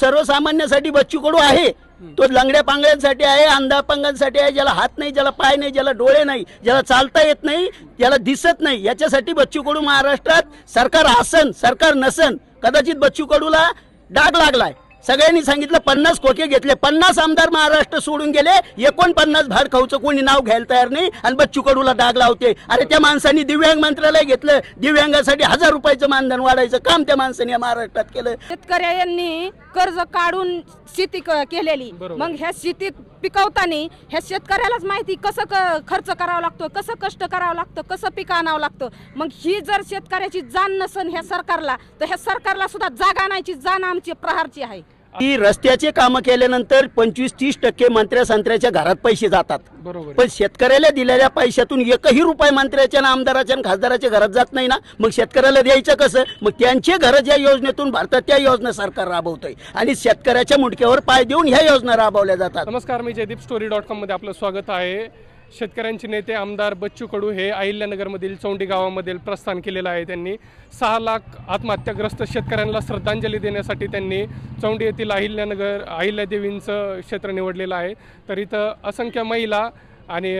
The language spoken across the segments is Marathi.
सर्वसामान्यासाठी बच्चू कडू आहे. तो लंगड्या पांगड्यांसाठी आहे अंधा पांगांसाठी आहे ज्याला हात नाही ज्याला पाय नाही ज्याला डोळे नाही ज्याला चालता येत नाही ज्याला दिसत नाही याच्यासाठी बच्चू कडू महाराष्ट्रात सरकार आसन सरकार नसन कदाचित बच्चू कडूला डाग लागलाय. सगळ्यांनी सांगितलं पन्नास खोके घेतले. पन्नास आमदार महाराष्ट्र सोडून गेले. एकोणपन्नास भाड खाऊचं कोणी नाव घ्यायला तयार नाही. आणि बच्चू कडूला डाग लावते. अरे त्या माणसांनी दिव्यांग मंत्रालय घेतलं. दिव्यांगासाठी हजार रुपयाचं मानधन वाढायचं काम त्या माणसाने महाराष्ट्रात केलं. शेतकऱ्यांनी कर्ज काढून शेती क- केलेली. मग ह्या शेतीत पिकवताना ह्या शेतकऱ्यालाच माहिती कसं क- खर्च करावं लागतो कसं कष्ट करावं लागतं कसं पीक आणावं लागतं. मग ही जर शेतकऱ्याची जाण नसन ह्या सरकारला तर ह्या सरकारला सुद्धा जाग आणायची जाण आमची प्रहारची आहे. की रस्त्याचे कामं केल्यानंतर पंचवीस तीस टक्के मंत्र्या संत्र्याच्या घरात पैसे जातात. बरोबर पण शेतकऱ्याला दिलेल्या पैशातून एकही रुपये मंत्र्याच्या आणि आमदाराच्या आणि खासदाराच्या घरात जात नाही ना. मग शेतकऱ्याला द्यायचं कसं? मग त्यांचे घर ज्या योजनेतून भरतात त्या योजना सरकार राबवतंय. आणि शेतकऱ्याच्या मुंडक्यावर पाय देऊन ह्या योजना राबवल्या जातात. नमस्कार मी जयदीप स्टोरी डॉट कॉममध्ये आपलं स्वागत आहे. शेतकऱ्यांचे नेते आमदार बच्चू कडू हे अहिल्यानगरमधील चौंडी गावामधील प्रस्थान केलेलं आहे. त्यांनी सहा लाख आत्महत्याग्रस्त शेतकऱ्यांना श्रद्धांजली देण्यासाठी त्यांनी चौंडी येथील अहिल्यानगर अहिल्यादेवींचं क्षेत्र निवडलेलं आहे. तर इथं असंख्य महिला आणि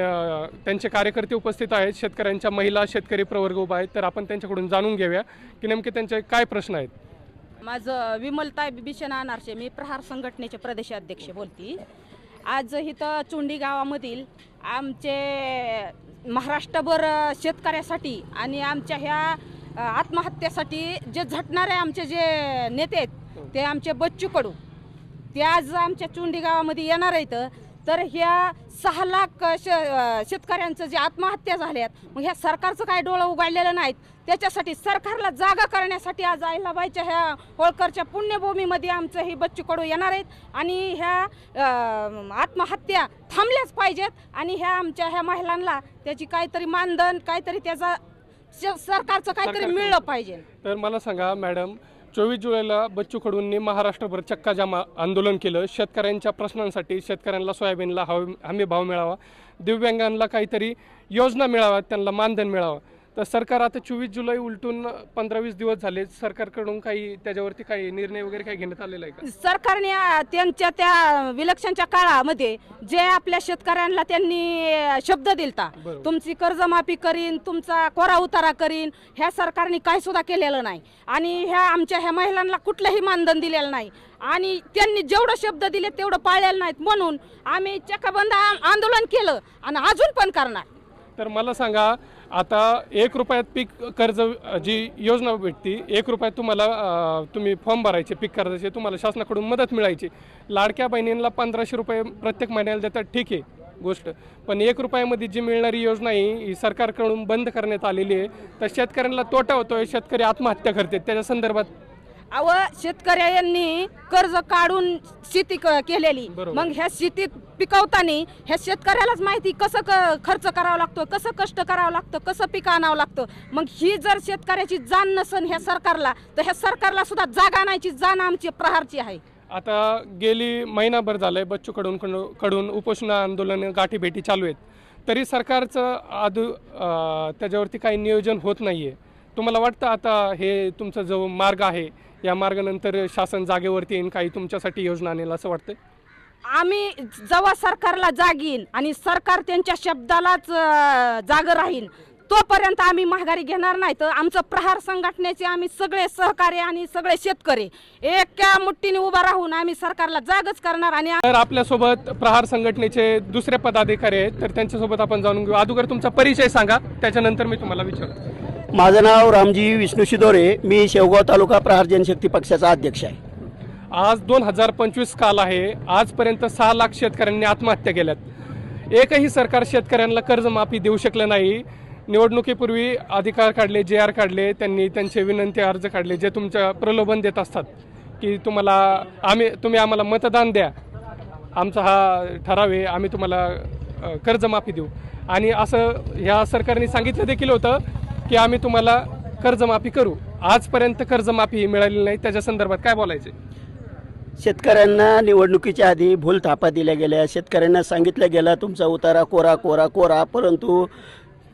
त्यांचे कार्यकर्ते उपस्थित आहेत. शेतकऱ्यांच्या महिला शेतकरी प्रवर्ग उभा आहेत. तर आपण त्यांच्याकडून जाणून घेऊया की नेमके त्यांचे काय प्रश्न आहेत. माझं विमलताय बिभीषण अनारसे मी प्रहार संघटनेचे प्रदेशाध्यक्ष बोलती. आज इथं चुंडी गावामधील आमचे महाराष्ट्रभर शेतकऱ्यासाठी आणि आमच्या ह्या आत्महत्येसाठी जे झटणारे आमचे जे नेते आहेत ते आमचे बच्चू कडू. ते आज आमच्या चुंडी गावामध्ये येणार आहेत. तर ह्या सहा लाख श शेतकऱ्यांचं जे आत्महत्या झाल्यात मग ह्या सरकारचं काय डोळं उघडलेलं नाहीत त्याच्यासाठी सरकारला जागा करण्यासाठी आज अहिलाबाईच्या ह्या होळकरच्या पुण्यभूमीमध्ये आमचं हे बच्चू कडू येणार आहेत आणि ह्या आत्महत्या थांबल्याच पाहिजेत आणि ह्या आमच्या ह्या महिलांना त्याची काहीतरी मानधन काहीतरी त्याचा सरकारचं काहीतरी. मिळलं पाहिजे तर मला सांगा मॅडम चोवीस जुलैला बच्चू कडूंनी महाराष्ट्रभर चक्काजामा आंदोलन केलं. शेतकऱ्यांच्या प्रश्नांसाठी शेतकऱ्यांना सोयाबीनला हवी हमी भाव मिळावा. दिव्यांगांना काहीतरी योजना मिळावा त्यांना मानधन मिळावं. तर सरकार आता चोवीस जुलै उलटून पंधरा वीस दिवस झाले. सरकारकडून काही त्याच्यावरती काही निर्णय वगैरे काही घेण्यात आलेला आहे का? सरकारने त्यांच्या त्या विलक्षणच्या काळामध्ये जे आपल्या शेतकऱ्यांना त्यांनी शब्द दिलता. तुमची कर्जमाफी करीन तुमचा कोरा उतारा करीन ह्या सरकारने काही सुद्धा केलेलं नाही. आणि ह्या आमच्या ह्या महिलांना कुठलंही मानधन दिलेलं नाही. आणि त्यांनी जेवढं शब्द दिले तेवढं पाळलेलं नाहीत म्हणून आम्ही चक्काबंद आ- आंदोलन केलं आणि अजून पण करणार. तर मला सांगा आता एक रुपयात पीक कर्ज जी योजना भेटती एक रुपयात तुम्हाला तुम्ही फॉर्म भरायचे पीक कर्जाचे तुम्हाला शासनाकडून मदत मिळायची. लाडक्या बहिणींना पंधराशे रुपये प्रत्येक महिन्याला देतात ठीक आहे गोष्ट. पण एक रुपयामध्ये जी मिळणारी योजना आहे ही सरकारकडून बंद करण्यात आलेली आहे. तर शेतकऱ्यांना तोटा होतोय शेतकरी आत्महत्या करतात. त्याच्या संदर्भात अव शेतकऱ्यांनी कर्ज काढून शेती केलेली. मग ह्या शेतीत पिकवताना ह्या शेतकऱ्यालाच माहिती कसं क- खर्च करावं लागतो कसं कष्ट करावं लागतं कसं पीक आणावं लागतं. मग ही जर शेतकऱ्याची जाण नसन ह्या सरकारला तर ह्या सरकारला सुद्धा जाग आणायची जाण आमची प्रहारची आहे. आता गेली महिनाभर झालंय बच्चू कडून कडून उपोषण आंदोलन गाठीभेटी चालू आहेत. तरी सरकारचं आदू त्याच्यावरती काही नियोजन होत नाहीये. तुम्हाला वाटतं आता हे तुमचा जो मार्ग आहे या मार्गानंतर शासन जागेवरती येईन काही तुमच्यासाठी योजना आणेल असं वाटतं आम्ही जेव्हा सरकारला जागीन आणि सरकार त्यांच्या शब्दालाच अं, जाग राहीन तोपर्यंत आम्ही महागारी घेणार नाही. तर आमचं प्रहार संघटनेचे आम्ही सगळे सहकार्य आणि सगळे शेतकरी एका मुठ्ठीने उभा राहून आम्ही सरकारला जागच करणार आणि तर आपल्यासोबत प्रहार संघटनेचे दुसरे पदाधिकारी आहेत तर त्यांच्यासोबत आपण जाणून घेऊ. अगोदर तुमचा परिचय सांगा त्याच्यानंतर मी तुम्हाला विचारतो. माझं नाव रामजी विष्णू शिदोरे. मी शेवगाव तालुका प्रहार जनशक्ती पक्षाचा अध्यक्ष आहे. आज दोन हजार पंचवीस काल आहे. आजपर्यंत सहा लाख शेतकऱ्यांनी आत्महत्या केल्यात. एकही सरकार शेतकऱ्यांना कर्जमाफी देऊ शकलं नाही. निवडणुकीपूर्वी अधिकार काढले जे आर काढले त्यांनी त्यांचे विनंती अर्ज काढले जे तुमच्या प्रलोभन देत असतात की तुम्हाला आम्ही तुम्ही आम्हाला मतदान द्या. आमचा हा ठराव आहे आम्ही तुम्हाला कर्जमाफी देऊ. आणि असं ह्या सरकारने सांगितलं देखील होतं की आम्ही तुम्हाला कर्जमाफी करू. आजपर्यंत कर्जमाफी मिळाली नाही. त्याच्या संदर्भात काय बोलायचे शेतकऱ्यांना निवडणुकीच्या आधी भूल थापा दिल्या गेल्या. शेतकऱ्यांना सांगितलं गेलं तुमचा उतारा कोरा कोरा कोरा परंतु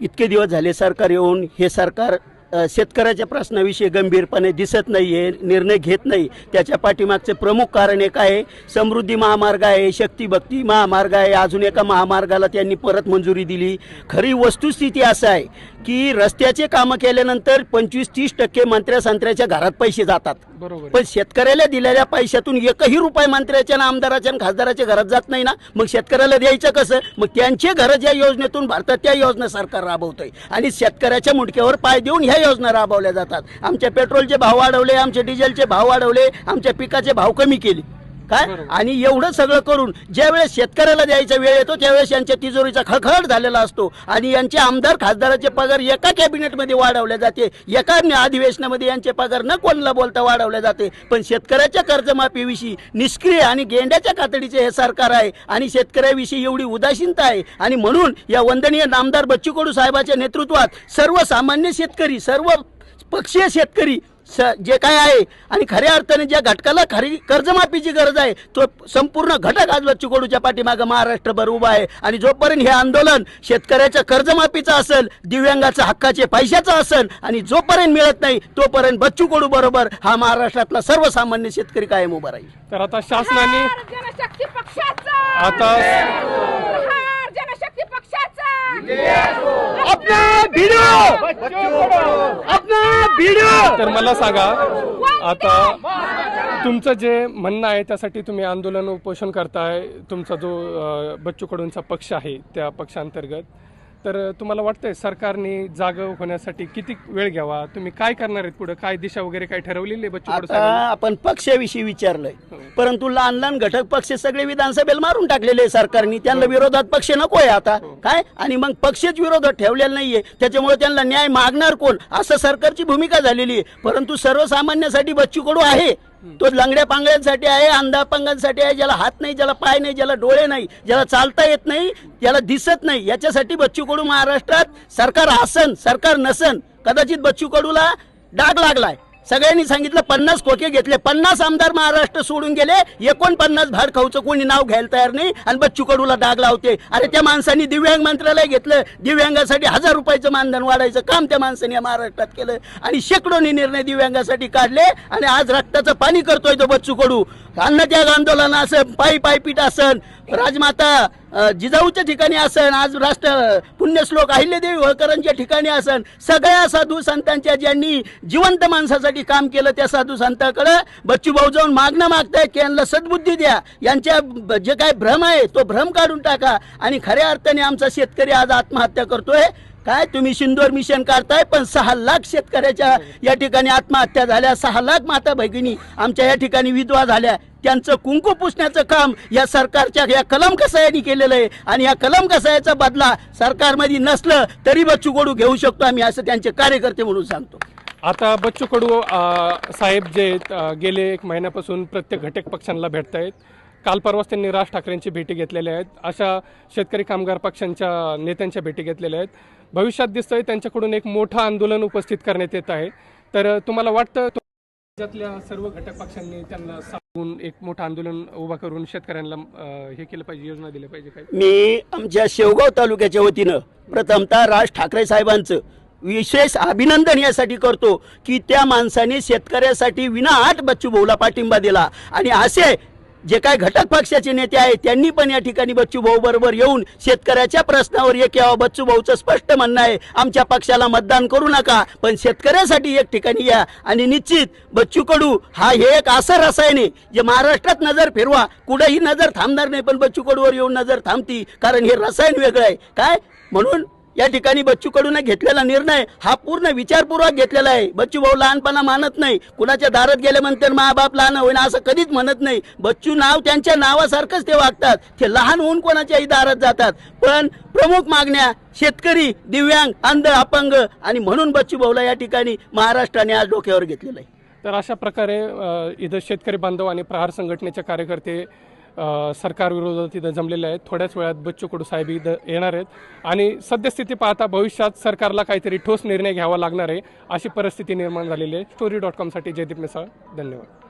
इतके दिवस झाले सरकार येऊन हे सरकार शेतकऱ्याच्या प्रश्नाविषयी गंभीरपणे दिसत नाहीये निर्णय घेत नाही. त्याच्या पाठीमागचे प्रमुख कारण एक आहे समृद्धी महामार्ग आहे शक्ती भक्ती महामार्ग आहे. अजून एका महामार्गाला त्यांनी परत मंजुरी दिली. खरी वस्तुस्थिती असं आहे की रस्त्याचे कामं केल्यानंतर पंचवीस तीस टक्के मंत्र्या संत्र्याच्या घरात पैसे जातात. बरोबर आहे. पण शेतकऱ्याला दिलेल्या पैशातून एकही रुपये मंत्र्याच्या ना आमदाराच्या आणि खासदाराच्या घरात जात नाही ना. मग शेतकऱ्याला द्यायचं कसं? मग त्यांचे घरं ज्या योजनेतून भरतात त्या योजना सरकार राबवतंय. आणि शेतकऱ्याच्या मुंडक्यावर पाय देऊन ह्या योजना राबवल्या जातात. आमच्या पेट्रोलचे भाव वाढवले आमचे डिझेलचे भाव वाढवले आमच्या पिकाचे भाव कमी केले. काय. आणि एवढं सगळं करून ज्यावेळेस शेतकऱ्याला द्यायचा वेळ येतो त्यावेळेस यांच्या तिजोरीचा खळखळ झालेला असतो. आणि यांचे आमदार खासदाराचे पगार एका कॅबिनेटमध्ये वाढवले जाते. एका अधिवेशनामध्ये यांचे पगार न कोणाला बोलता वाढवले जाते. पण शेतकऱ्याच्या कर्जमाफीविषयी निष्क्रिय आणि गेंड्याच्या कातडीचे हे सरकार आहे. आणि शेतकऱ्याविषयी एवढी उदासीनता आहे. आणि म्हणून या वंदनीय नामदार बच्चू कडू साहेबाच्या नेतृत्वात सर्वसामान्य शेतकरी सर्व पक्षीय शेतकरी स जे काय आहे आणि खऱ्या अर्थाने ज्या घटकाला खरी कर्जमाफीची गरज आहे तो संपूर्ण घटक आज बच्चू कडूच्या पाठीमागं महाराष्ट्रभर उभा आहे. आणि जोपर्यंत हे आंदोलन शेतकऱ्याच्या कर्जमाफीचं असेल दिव्यांगाचं हक्काचे पैशाचं असेल आणि जोपर्यंत मिळत नाही तोपर्यंत बच्चू कडू बरोबर हा महाराष्ट्रातला सर्वसामान्य शेतकरी कायम उभा राहील. तर आता शासनाने प्रहार जनशक्ती पक्षाचा! आता जनशक्ती पक्षाचा अपना भिडो अपना भिडो तर मला सांगा आता तुमचं जे म्हणणं आहे त्यासाठी तुम्ही आंदोलन उपोषण करताय तुमचा जो बच्चू कडूंचा पक्ष आहे त्या पक्षांतर्गत तर तुम्हाला वाटतंय सरकारने जाग होण्यासाठी किती वेळ घ्यावा? तुम्ही काय करणार आहेत पुढे? काय दिशा वगैरे काय ठरवलेली आहे बच्चू कडू आता साहेबांनी? आपण पक्षाविषयी विचारलंय. परंतु लहान लहान घटक पक्ष सगळे विधानसभेला मारून टाकलेले आहे सरकारने. त्यांना विरोधात पक्ष नको आहे आता. काय? आणि मग पक्षच विरोधात ठेवलेला नाहीये. त्याच्यामुळे त्यांना न्याय मागणार कोण? असं सरकारची भूमिका झालेली आहे. परंतु सर्वसामान्यासाठी बच्चू कडू आहे. तो लंगड्या पांगड्यांसाठी आहे अंधापांगांसाठी आहे ज्याला हात नाही ज्याला पाय नाही ज्याला डोळे नाही ज्याला चालता येत नाही ज्याला दिसत नाही याच्यासाठी बच्चू कडू महाराष्ट्रात सरकार आसन सरकार नसन. कदाचित बच्चू कडूला डाग लागलाय. सगळ्यांनी सांगितलं पन्नास खोके घेतले. पन्नास आमदार महाराष्ट्र सोडून गेले. एकोणपन्नास भार खाऊचं कोणी नाव घ्यायला तयार नाही आणि बच्चू कडूला डाग लावते. अरे त्या माणसांनी दिव्यांग मंत्रालय घेतलं. दिव्यांगासाठी हजार रुपयाचं मानधन वाढायचं काम त्या माणसाने या महाराष्ट्रात केलं. आणि शेकडोनी निर्णय दिव्यांगासाठी काढले आणि आज रक्ताचं पाणी करतोय तो बच्चू कडू. अन्नत्याग आंदोलन असं पायी पायपीठ असन. राजमाता जिजाऊच्या ठिकाणी असन आज राष्ट्र पुण्यश्लोक अहिल्यादेवी होळकरांच्या ठिकाणी असन. सगळ्या साधू संतांच्या ज्यांनी जिवंत माणसासाठी काम केलं त्या साधू संतांकडे बच्चू भाऊ जाऊन मागणं मागताय की यांना सद्बुद्धी द्या. यांच्या जे काय भ्रम आहे तो भ्रम काढून टाका. आणि खऱ्या अर्थाने आमचा शेतकरी आज आत्महत्या करतोय. काय तुम्ही सिंदूर मिशन काढताय पण सहा लाख शेतकऱ्याच्या या ठिकाणी आत्महत्या झाल्या सहा लाख माता भगिनी आमच्या या ठिकाणी विधवा झाल्या. त्यांचं कुंकू पुसण्याचं काम या सरकारच्या या कलम कसायांनी केलेलं आहे. आणि या कलम कसायाचा बदला सरकारमध्ये नसलं तरी बच्चू कडू घेऊ शकतो आम्ही असं त्यांचे कार्यकर्ते म्हणून सांगतो. आता बच्चू कडू साहेब जे गेले एक महिन्यापासून प्रत्येक घटक पक्षांना भेटत आहेत काल परवाच त्यांनी राज ठाकरेंची भेटी घेतलेल्या आहेत. अशा शेतकरी कामगार पक्षांच्या नेत्यांच्या भेटी घेतलेल्या आहेत. भविष्यात दिसतंय त्यांच्याकडून एक मोठं आंदोलन उपस्थित करण्यात येत आहे. तर तुम्हाला वाटतं राज्यातल्या सर्व घटक पक्षांनी त्यांना सांगून एक मोठं आंदोलन उभा करून शेतकऱ्यांना हे केलं पाहिजे योजना दिल्या पाहिजे काय मी आमच्या शेवगाव तालुक्याच्या वतीनं प्रथमतः राज ठाकरे साहेबांचं विशेष अभिनंदन यासाठी करतो की त्या माणसाने शेतकऱ्यासाठी विनाआट बच्चू भाऊला पाठिंबा दिला. आणि असे जे काय घटक पक्षाचे नेते आहेत त्यांनी पण या ठिकाणी बच्चू भाऊ बरोबर येऊन शेतकऱ्याच्या प्रश्नावर एक यावं. बच्चू भाऊचं स्पष्ट म्हणणं आहे आमच्या पक्षाला मतदान करू नका पण शेतकऱ्यासाठी एक ठिकाणी या. आणि निश्चित बच्चू कडू हा हे एक असं रसायन आहे जे महाराष्ट्रात नजर फिरवा. कुठेही नजर थांबणार नाही पण बच्चू कडूवर येऊन नजर थांबती कारण हे रसायन वेगळं आहे. काय? म्हणून या ठिकाणी बच्चू कडून घेतलेला निर्णय हा पूर्ण विचारपूर्वक घेतलेला आहे. बच्चू भाऊ लहानपणा मानत नाही. कुणाच्या दारात गेल्यानंतर बाप लहान होईना असं कधीच म्हणत नाही. बच्चू नाव त्यांच्या नावासारखंच ते वागतात. ते लहान होऊन कोणाच्याही दारात जातात. पण प्रमुख मागण्या शेतकरी दिव्यांग अंध अपंग आणि म्हणून बच्चू भाऊला या ठिकाणी महाराष्ट्राने आज डोक्यावर घेतलेलं आहे. तर अशा प्रकारे इथं शेतकरी बांधव आणि प्रहार संघटनेचे कार्यकर्ते सरकारविरोधात इथं जमलेले आहेत. थोड्याच वेळात बच्चू कडू साहेब इथं येणार आहेत. आणि सद्यस्थिती पाहता भविष्यात सरकारला काहीतरी ठोस निर्णय घ्यावा लागणार आहे अशी परिस्थिती निर्माण झालेली आहे. स्टोरी डॉट कॉमसाठी जयदीप मिसाळ धन्यवाद.